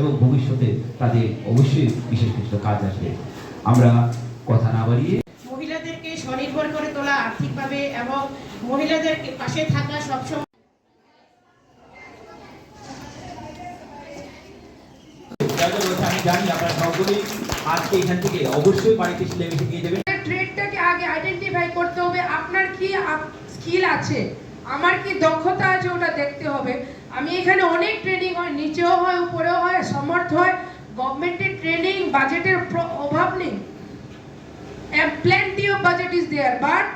এবং ভবিষ্যতে তাদের অবশ্যই বিশেষ কিছু কাজ আসবে। আমরা কথা না বাড়িয়ে মহিলাদেরকে স্বনির্ভর করে তোলা আর্থিকভাবে এবং মহিলাদের পাশে থাকা সবসময় যারা যারা রয়েছে, আমি জানি আপনারা সকলেই আজকে এখান থেকে অবশ্যই বাড়িতে সিলেবাসে দিয়ে দেবেন। ট্রেডটাকে আগে আইডেন্টিফাই করতে হবে। আপনার কি স্কিল আছে? আমার কি দক্ষতা আছে ওটা দেখতে হবে। আমি এখানে অনেক ট্রেনিং হয়, নিচেও হয়, উপরেও হয়, সমর্থ হয়। গভর্নমেন্টের ট্রেনিং বাজেটের অভাব নেই। Plenty of budget is there but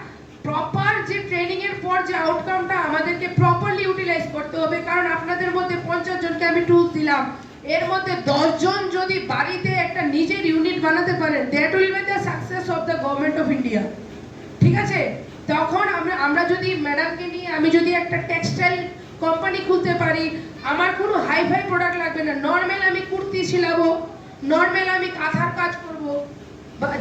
proper যে ট্রেনিং এর পর যে আউটকামটা আমাদেরকে প্রপারলি ইউটিলাইজ করতে হবে, কারণ আপনাদের মধ্যে পঞ্চাশ জনকে আমি টুলস দিলাম। এর মধ্যে দশ জন যদি বাড়িতে একটা নিজের ইউনিট বানাতে পারেন that will be the success of the government of India ঠিক আছে? তখন আমরা আমরা যদি ম্যাডামকে নিয়ে, আমি যদি একটা টেক্সটাইল কোম্পানি খুলতে পারি। আমার কোনো হাই ফাই প্রোডাক্ট লাগবে না। নর্মাল আমি কুর্তি সিলাবো নর্মাল আমি কাঁথার কাজ করব।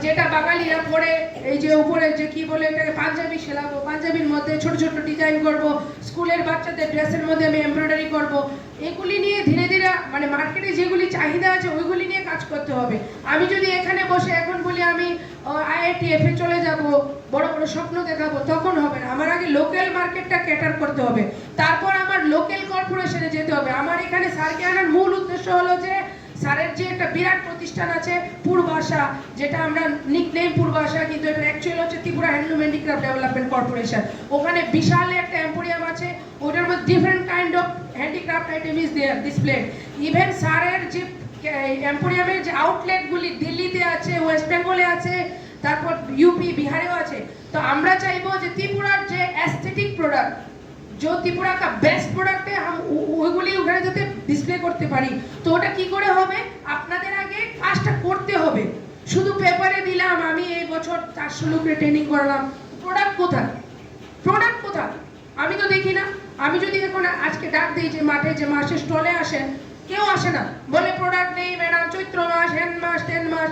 যেটা বাঙালিরা পরে, এই যে উপরে যে কি বলে এটাকে, পাঞ্জাবি সেলাবো। পাঞ্জাবির মধ্যে ছোট ছোট ডিজাইন করব। স্কুলের বাচ্চাদের ড্রেসের মধ্যে আমি এমব্রয়ডারি করব। এগুলি নিয়ে ধীরে ধীরে মানে মার্কেটে যেগুলি চাহিদা আছে, ওইগুলি নিয়ে কাজ করতে হবে। আমি যদি এখানে বসে এখন আইআইটিএফ চলে যাব, বড় বড় স্বপ্ন দেখাবো, তখন হবে না। আমার আগে লোকাল মার্কেটটা ক্যাটার করতে হবে। তারপর আমার লোকাল কর্পোরেশনে যেতে হবে। আমার এখানে স্যারকে আনার মূল উদ্দেশ্য হলো যে, স্যারের যে একটা বিরাট প্রতিষ্ঠান আছে, পূর্বাশা, যেটা আমরা নিকনেম পূর্বাশা, কিন্তু এটা অ্যাকচুয়ালি হচ্ছে Tripura handloom handicraft development corporation ওখানে বিশাল একটা এম্পোরিয়াম আছে, ওটার মধ্যে different kind of handicraft item is there display even স্যারের যে এম্পোরিয়ামের যে আউটলেটগুলি দিল্লিতে আছে ওয়েস্ট বেঙ্গলে আছে তারপর ইউপি বিহারেও আছে। তো আমরা চাইব যে ত্রিপুরার যে অ্যাস্থেটিক প্রোডাক্ট যে ত্রিপুরা কা বেস্ট প্রোডাক্টে ওইগুলি ওখানে যাতে ডিসপ্লে করতে পারি। তো ওটা কি করে হবে? আপনাদের আগে কাজটা করতে হবে। শুধু পেপারে দিলাম, আমি এই বছর চারশো লোকের ট্রেনিং করালাম। প্রোডাক্ট কোথায়? প্রোডাক্ট কোথায়? আমি তো দেখি না। আমি যদি এখন আজকে ডাক দিই যে মাঠে, যে মাসে স্টলে আসেন, কেউ আসে না। বলে প্রোডাক্ট নেই ম্যাডাম চৈত্র মাস, হেন মাস টেন মাস।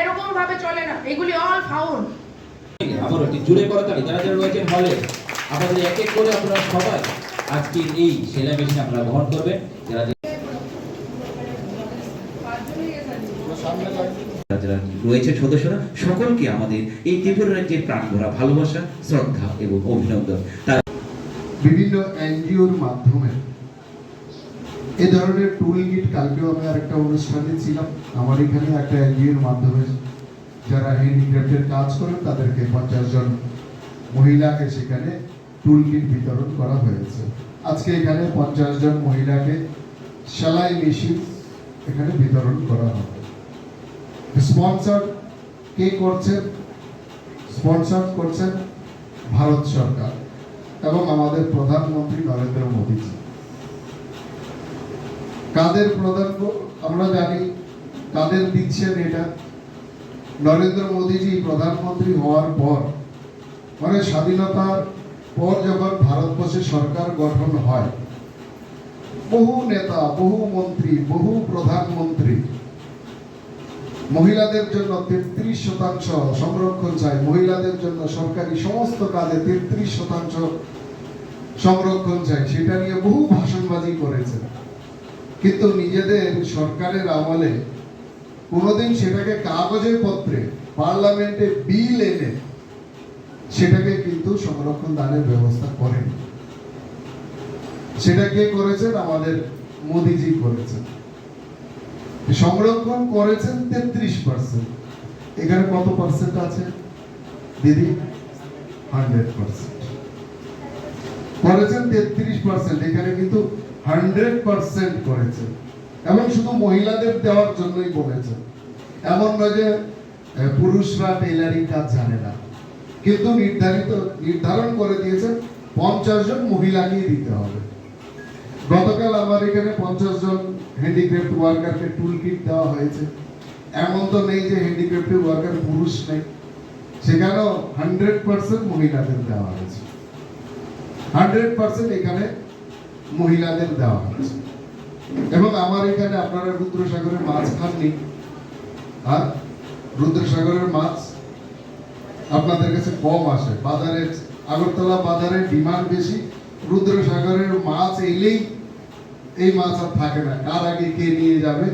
এরকম ভাবে চলে না। এগুলি অল ফাউল আবার একটি জুড়ে করতালি যারা যারা রয়েছেন হলে আপনাদের এক এক করে আপনারা সবাই আজকে এই সেলাই মেশিন আপনারা গ্রহণ করবেন। যারা রয়েছে সদস্যরা সকলকে আমাদের এই ত্রিপুরা রাজ্যের প্রাণ ভরা ভালোবাসা শ্রদ্ধা এবং অভিনন্দন। তার বিভিন্ন এনজিওর মাধ্যমে এ ধরনের টুল কিট কালকেও আমি আরেকটা অনুষ্ঠানে ছিলাম। আমার এখানে একটা এনজিওর মাধ্যমে যারা হ্যান্ডিক্রাফটের কাজ করেন, তাদেরকে পঞ্চাশ জন মহিলাকে সেখানে টুল কিট বিতরণ করা হয়েছে। আজকে এখানে পঞ্চাশ জন মহিলাকে সেলাই মেশিন এখানে বিতরণ করা হবে। স্পন্সর কে করছেন? স্পন্সর করছেন ভারত সরকার এবং আমাদের প্রধানমন্ত্রী নরেন্দ্র মোদীজি কাদের প্রধান আমরা জানি কাদের দিচ্ছেন এটা। নরেন্দ্র মোদীজি প্রধানমন্ত্রী হওয়ার পর মানে স্বাধীনতার পর যখন ভারতবর্ষে সরকার গঠন হয়, বহু নেতা, বহু মন্ত্রী, বহু প্রধানমন্ত্রী মহিলাদের জন্য তেত্রিশ শতাংশ সংরক্ষণ চাই। মহিলাদের জন্য সরকারি সমস্ত কাজে তেত্রিশ শতাংশ সংরক্ষণ চাই। সেটা নিয়ে বহু ভাষণবাজি করেছে কিন্তু নিজেদের সরকারের আমলে কোনোদিন সেটাকে কাগজে পত্রে, পার্লামেন্টে বিল এনে সেটাকে কিন্তু সংরক্ষণ দানের ব্যবস্থা করেন। সেটা কে করেছেন? আমাদের মোদিজি করেছেন। সংরক্ষণ করেছেন তেত্রিশ পার্সেন্ট এখানে কত পার্সেন্ট আছে? দিদি হান্ড্রেড পার্সেন্ট করেছেন তেত্রিশ পার্সেন্ট এখানে কিন্তু হান্ড্রেড পার্সেন্ট করেছেন এবং শুধু মহিলাদের দেওয়ার জন্যই বলেছেন এমন নয় যে পুরুষরা টেইলারিং কাজ জানে না। কিন্তু নির্ধারিত, নির্ধারণ করে দিয়েছেন পঞ্চাশ জন মহিলাকেই দিতে হবে। গতকাল আমার এখানে পঞ্চাশ জন হ্যান্ডিক্রাফট ওয়ার্কারকে টুল কিট দেওয়া হয়েছে। এমন তো নেই যে হ্যান্ডিক্রাফট ওয়ার্কার পুরুষ নেই। সেখানেও হান্ড্রেড পার্সেন্ট মহিলাদের দেওয়া হয়েছে। হান্ড্রেড পার্সেন্ট এখানে মহিলাদের দেওয়া হয়েছে এবং আমার এখানে আপনারা রুদ্রসাগরের মাছ খাননি। আর রুদ্রসাগরের মাছ আপনাদের কাছে কম আসে। বাজারে, আগরতলা বাজারে ডিমান্ড বেশি। রুদ্রসাগরের মাছ এলেই এই মাছ আর থাকে না। কার আগে কে নিয়ে যাবে?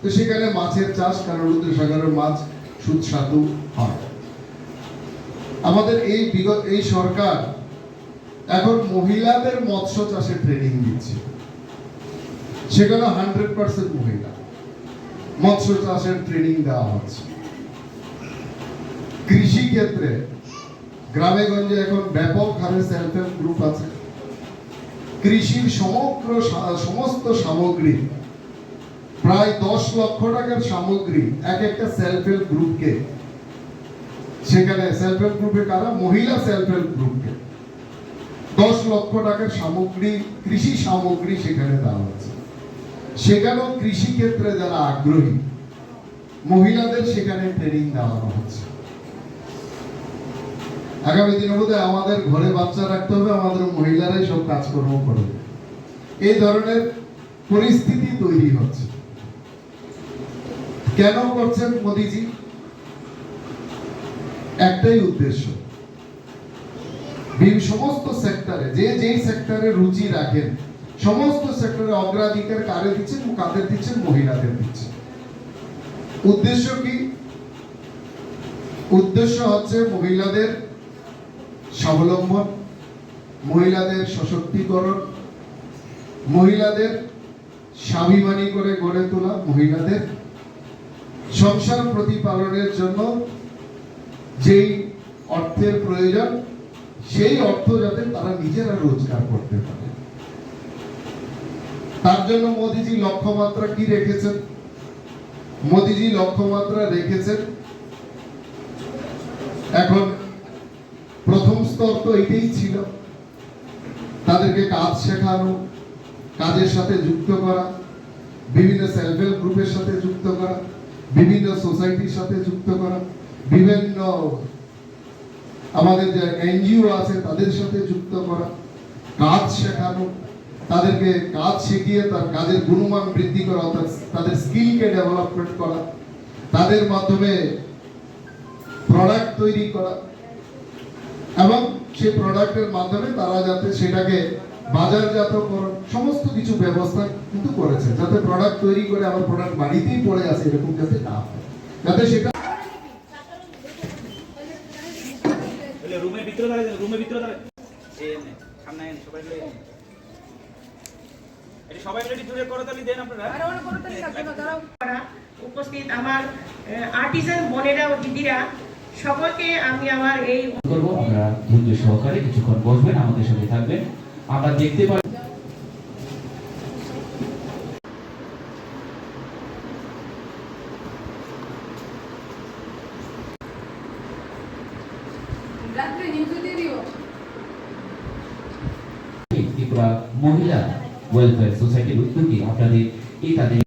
তো সেখানে মাছের চাষ, কারণ রুদ্রসাগরের মাছ সুস্বাদু হয়। আমাদের এই বিগত এই সরকার এখন মহিলাদের মৎস্য চাষে ট্রেনিং দিচ্ছে। সেখানে হান্ড্রেড পার্সেন্ট মহিলা। মৎস্য চাষের ট্রেনিং দেওয়া হচ্ছে। কৃষি ক্ষেত্রে গ্রামে গঞ্জে এখন ব্যাপক হারে সেলফ হেল্প গ্রুপ আছে। কৃষির সমগ্র সমস্ত সামগ্রী, প্রায় দশ লক্ষ টাকার সামগ্রী এক একটা সেলফ হেল্প গ্রুপকে সেখানে সেলফ হেল্প গ্রুপে কারা? মহিলা সেলফ হেল্প গ্রুপকে দশ লক্ষ টাকার সামগ্রী, কৃষি সামগ্রী সেখানে দেওয়া হচ্ছে সেখানেও কৃষি ক্ষেত্রে যারা আগ্রহী, মহিলাদের সেখানে ট্রেনিং দেওয়ানো হচ্ছে। আগামী দিনে বোধহয় আমাদের ঘরে বাচ্চা রাখতে হবে, আমাদের মহিলারাই সব কাজকর্ম করবে। এই ধরনের পরিস্থিতি তৈরি হচ্ছে। কেন করছেন মোদিজি? একটাই উদ্দেশ্য সমস্ত সেক্টরে, যে যেই সেক্টরে রুচি রাখেন, সমস্ত সেক্টরে অগ্রাধিকার কারে দিচ্ছেন, কাদের দিচ্ছেন? মহিলাদের দিচ্ছেন। উদ্দেশ্য কি? উদ্দেশ্য হচ্ছে মহিলাদের স্বাবলম্বন, মহিলাদের সশক্তিকরণ, মহিলাদের স্বাভিমানী করে গড়ে তোলা, মহিলাদের সংসার প্রতিপালনের জন্য যেই অর্থের প্রয়োজন সেই অর্থ যাতে তারা নিজেরা রোজগার করতে পারে। তার জন্য মোদিজি লক্ষ্যমাত্রা কি রেখেছেন? মোদিজি লক্ষ্যমাত্রা রেখেছেন, এখন প্রথম স্তর তো এটাই ছিল। তাদেরকে কাজ শেখানো, কাজের সাথে যুক্ত করা, বিভিন্ন সেলফ হেল্প গ্রুপের সাথে যুক্ত করা, বিভিন্ন সোসাইটির সাথে যুক্ত করা, বিভিন্ন আমাদের যে এনজিও আছে, তাদের সাথে যুক্ত করা, কাজ শেখানো, তাদেরকে কাজ শিখিয়ে তার কাজের গুণমান বৃদ্ধি করা, অর্থাৎ তাদের স্কিলকে ডেভেলপমেন্ট করা, তাদের মাধ্যমে প্রোডাক্ট তৈরি করা, এবং সেই প্রোডাক্টের মাধ্যমে তারা যাতে সেটাকে বাজারজাত বাজারজাতকরণ, সমস্ত কিছু ব্যবস্থা কিন্তু করেছে, যাতে প্রোডাক্ট তৈরি করে আমার প্রোডাক্ট বাড়িতেই পড়ে আসে, এরকম যাতে না হয়, যাতে সেটা তাহলে রুমের ভিতরে দাঁড়িয়ে রুমের ভিতরে দাঁড়িয়ে। সামনে সবাই মিলে এনে। এটা সবাই মিলে একটু করতালি দেন আপনারা। উপস্থিত আমার আর্টিসান বোনেরা ও দিদিরা সকলকে আমি আমার এই করব। আপনারা ধৈর্য সহকারে কিছুক্ষণ বসবেন আমাদের সাথে থাকবেন। আমরা দেখতে পাই ত্রিপুরা মহিলা ওয়েলফেয়ার সোসাইটির উদ্যোগে আপনাদের এই তাদের